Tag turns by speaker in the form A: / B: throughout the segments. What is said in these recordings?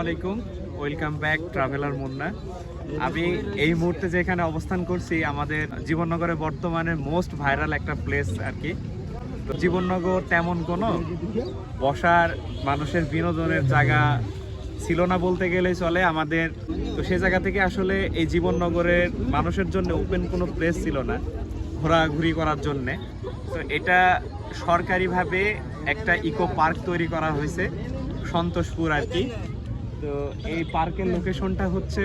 A: আলাইকুম। Welcome back traveller Munna আমি এই মুহূর্তে যেখানে অবস্থান করছি, আমাদের জীবননগরে বর্তমানে মোস্ট ভাইরাল একটা প্লেস আর কি। জীবননগর তেমন কোনো বসার মানুষের বিনোদনের জায়গা ছিল না বলতে গেলে চলে আমাদের। তো সে জায়গা থেকে আসলে এই জীবননগরের মানুষের জন্য ওপেন কোনো প্লেস ছিল না, ঘোরাঘুরি করার জন্যে। তো এটা সরকারিভাবে একটা ইকো পার্ক তৈরি করা হয়েছে, সন্তোষপুর আর কি। তো এই পার্কের লোকেশনটা হচ্ছে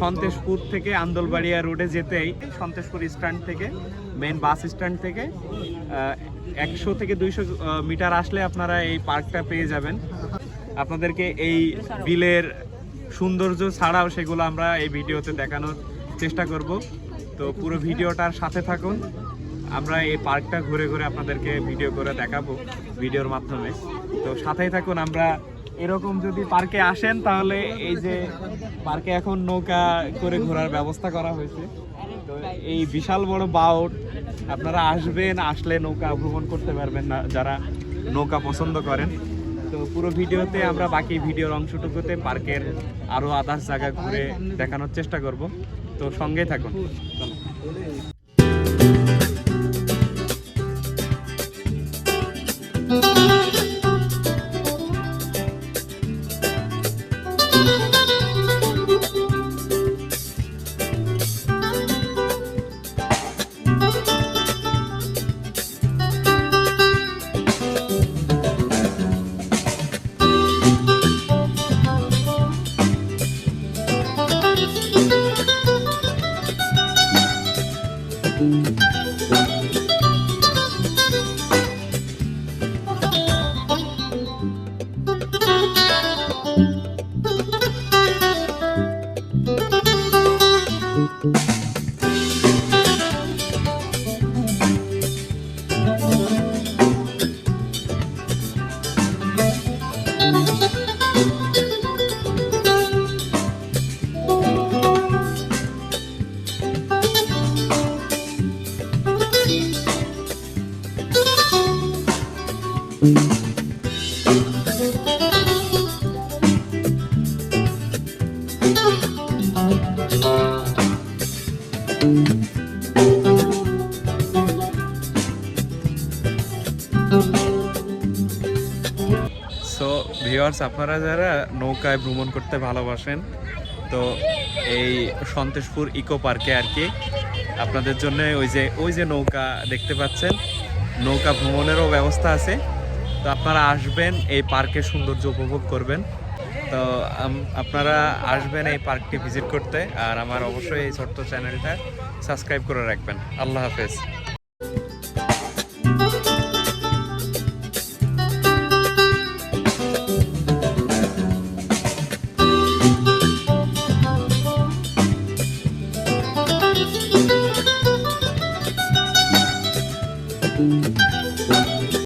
A: সন্তোষপুর থেকে আন্দোলবাড়িয়া রোডে যেতেই সন্তোষপুর স্ট্যান্ড থেকে মেন বাস স্ট্যান্ড থেকে একশো থেকে দুইশো মিটার আসলে আপনারা এই পার্কটা পেয়ে যাবেন। আপনাদেরকে এই বিলের সৌন্দর্য ছাড়াও সেগুলো আমরা এই ভিডিওতে দেখানোর চেষ্টা করব। তো পুরো ভিডিওটার সাথে থাকুন। আমরা এই পার্কটা ঘুরে ঘুরে আপনাদেরকে ভিডিও করে দেখাবো, ভিডিওর মাধ্যমে। তো সাথেই থাকুন, আমরা এরকম যদি পার্কে আসেন, তাহলে এই যে পার্কে এখন নৌকা করে ঘোরার ব্যবস্থা করা হয়েছে। তো এই বিশাল বড় বাউট, আপনারা আসবেন, আসলে নৌকা ভ্রমণ করতে পারবেন না যারা নৌকা পছন্দ করেন। তো পুরো ভিডিওতে আমরা বাকি ভিডিওর অংশটুকুতে পার্কের আরও আদার্স জায়গা ঘুরে দেখানোর চেষ্টা করব। তো সঙ্গেই থাকুন। Thank you. সো ভিউয়ার্স আপনারা যারা নৌকায় ভ্রমণ করতে ভালোবাসেন, তো এই সন্তোষপুর ইকো পার্কে আর কি, আপনাদের জন্য ওই যে ওই যে নৌকা দেখতে পাচ্ছেন, নৌকা ভ্রমণেরও ব্যবস্থা আছে। তো আপনারা আসবেন, এই পার্কের সৌন্দর্য উপভোগ করবেন। তো আপনারা আসবেন এই পার্কটি ভিজিট করতে, আর আমার অবশ্যই এই ছোট্ট চ্যানেলটা সাবস্ক্রাইব করে রাখবেন। আল্লাহ হাফেজ।